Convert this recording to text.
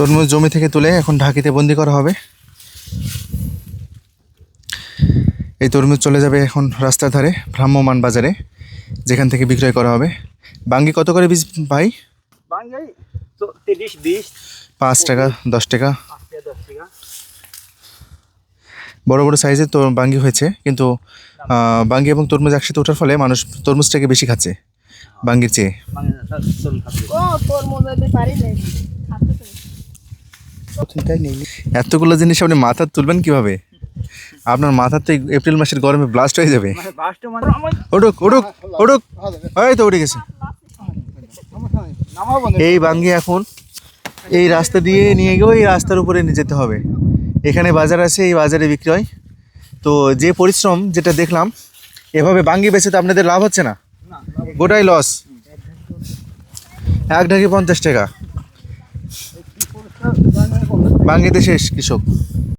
তরমুজ জমি থেকে তুলে এখন ঢাকিতে বন্দি করা হবে। এই তরমুজ চলে যাবে এখন রাস্তার ধারে ভ্রাম্যমান বাজারে যেখান থেকে বিক্রয় করা হবে। বাঙ্গি কত করে বীজ ভাই? তিরিশ পাঁচ টাকা দশ টাকা। বড় বড় সাইজের তো বাঙ্গি হয়েছে কিন্তু বাঙ্গি এবং তরমুজ একসাথে ওঠার ফলে মানুষ তরমুজটাকে বেশি খাচ্ছে বাঙ্গির চেয়ে। পারি নাই। এতগুলো জিনিস আপনি মাথা তুলবেন কীভাবে? আপনার মাথা তো এপ্রিল মাসের গরমে ব্লাস্ট হয়ে যাবে। ওডুক ওডুক ওডুক এই তো উঠে গেছে। এই বাঙ্গি এখন এই রাস্তা দিয়ে নিয়ে গিয়েও এই রাস্তার উপরে নিয়ে যেতে হবে। এখানে বাজার আছে এই বাজারে বিক্রি হয় তো যে পরিশ্রম যেটা দেখলাম এভাবে বাঙ্গি বেচে তো আপনাদের লাভ হচ্ছে না। গোটাই লস এক ঢাকি পঞ্চাশ টাকা। বাঙ্গিতে শেষ কৃষক।